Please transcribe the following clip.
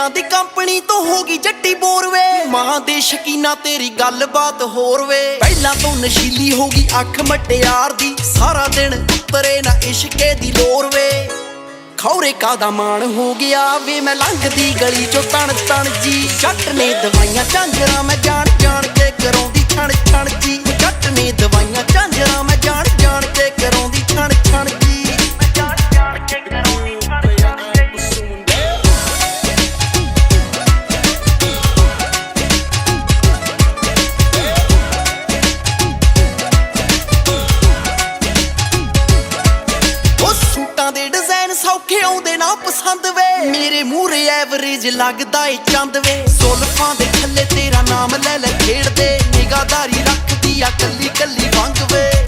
ਕੁੜੀਆਂ ਦੀ ਕੰਪਨੀ ਤੋਂ ਹੋ ਗਈ ਜੱਟੀ ਬੋਰ ਵੇ ਮਾਂ ਦੇ ਸ਼ਕੀਨਾ ਤੇਰੀ ਗੱਲਬਾਤ ਹੋਰ ਵੇ। ਪਹਿਲਾਂ ਤੋਂ ਨਸ਼ੀਲੀ ਹੋ ਗਈ ਅੱਖ ਮਟਿਆਰ ਦੀ। ਸਾਰਾ ਦਿਨ ਉਤਰੇ ਨਾ ਇਸ਼ਕੇ ਦੀ ਲੋਰ ਵੇ। ਖੌਰੇ ਕਾਦਾ ਮਾਣ ਹੋ ਗਿਆ ਵੇ, ਮੈਂ ਲੰਘਦੀ ਗਲੀ ਚੋਂ ਤਣ ਤਣ ਜੀ। ਜੱਟ ਨੇ ਦਵਾਈਆਂ, ਝਾਂਜਰਾ ਮੈਂ ਜਾਣ ਜਾਣ ਸੂਟਾਂ ਦੇ ਡਿਜ਼ਾਈਨ ਸੌਖੇ ਆਉਂਦੇ ਨਾ ਪਸੰਦ ਵੇ। ਮੇਰੇ ਮੂਹਰੇ ਐਵਰੇਜ ਲੱਗਦਾ ਏ ਚੰਦ ਵੇ। ਸੁਲਫਾਂ ਦੇ